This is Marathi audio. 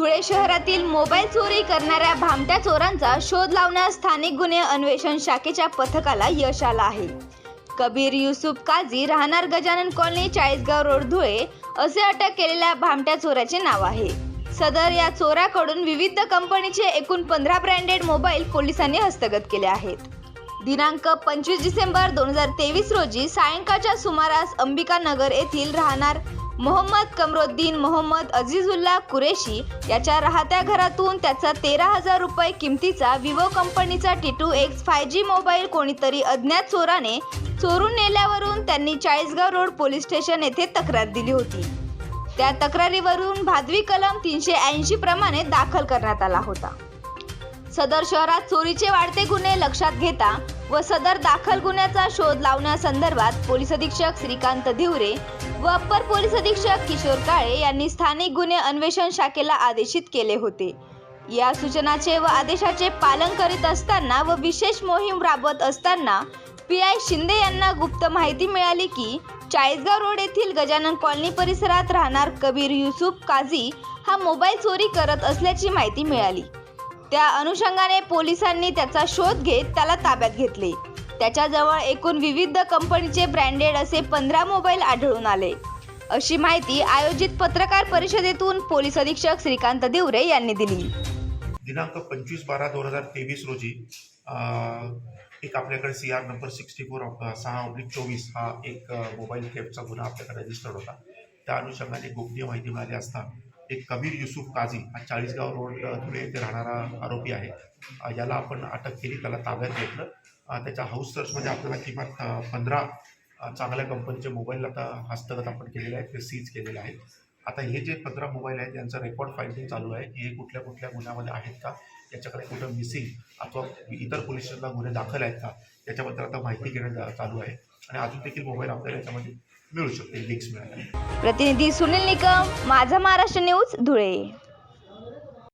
धुळे शहरातील मोबाईल चोरी करणाऱ्या भामट्या चोरांचा शोध लावण्यास स्थानिक गुन्हे अन्वेषण शाखेच्या पथकाला यश आलं आहे. कबीर युसुफ काझी राहणार गजानन कॉलनी चाळीसगाव रोड धुळे असे अटक केलेल्या भामट्या चोराचे नाव आहे. सदर या चोराकडून विविध कंपनीचे एकूण पंधरा ब्रँडेड मोबाईल पोलिसांनी हस्तगत केले आहेत. दिनांक पंचवीस डिसेंबर दोन हजार तेवीस रोजी सायंकाळच्या सुमारास अंबिका नगर येथील राहणार मोहम्मद कमरोद्दीन मोहम्मद अझीजुल्ला कुरेशी याच्या राहत्या घरातून त्याचा तेरा हजार रुपये किमतीचा विवो कंपनीचा T two X five G mobile कोणीतरी अज्ञात चोराने चोरून नेल्यावरून त्यांनी चाळीसगाव रोड पोलीस स्टेशन येथे तक्रार दिली होती. त्या तक्रारीवरून भादवी कलम तीनशे ऐंशी प्रमाणे दाखल करण्यात आला होता. सदर शहरात चोरीचे वाढते गुन्हे लक्षात घेता व सदर दाखल गुन्ह्याचा शोध लावण्यासंदर्भात पोलीस अधीक्षक श्रीकांत धिवरे व अप्पर पोलीस अधीक्षक किशोर काळे यांनी स्थानिक गुन्हे अन्वेषण शाखेला आदेशित केले होते. या सूचनाचे व आदेशाचे पालन करीत असताना व विशेष मोहीम राबवत असताना पी आय शिंदे यांना गुप्त माहिती मिळाली की चाळीसगाव रोड येथील गजानन कॉलनी परिसरात राहणार कबीर युसुफ काझी हा मोबाईल चोरी करत असल्याची माहिती मिळाली. त्या अनुषंगाने पोलिसांनी त्याचा शोध घेत त्याला ताब्यात घेतले. त्याच्याजवळ एकूण विविध कंपनीचे ब्रँडेड असे पंधरा मोबाईल आढळून आले. अशी माहिती आयोजित पत्रकार परिषदेतून पोलीस अधीक्षक श्रीकांत देवरे यांनी दिली. दिनांक पंचवीस बारा दोन हजार तेवीस रोजी एक आपल्याकडे C R number sixty four सहा ऑब्लिक चोवीस हा एक मोबाईल थेपचा गुन्हा आपल्याकडे रजिस्टर्ड होता. त्या अनुषंगाने गोपनीय माहिती मिळाली असता एक कबीर युसुफ काझी हा चाळीसगाव रोड थोडे धुळे येथे राहणारा आरोपी आहे. याला आपण अटक केली त्याला ताब्यात घेतलं. त्याच्या हाऊस सर्चमध्ये आपल्याला किमान पंधरा चांगल्या कंपनीचे मोबाईल आता हस्तगत आपण केलेले आहेत ते सीज केलेले आहेत. आता हे जे पंधरा मोबाईल आहेत यांचं रेकॉर्ड फायलिंग चालू आहे की हे कुठल्या कुठल्या गुन्ह्यामध्ये आहेत का? याच्याकडे कुठं मिसिंग अथवा इतर पोलीस स्टेशनला गुन्हे दाखल आहेत का? याच्याबद्दल आता माहिती घेणं जा- चालू आहे. आणि अजून देखील मोबाईल आपल्याला याच्यामध्ये मिळू शकते. लिंक्स मिळाल्या प्रतिनिधी सुनील निकम माझा महाराष्ट्र न्यूज धुळे.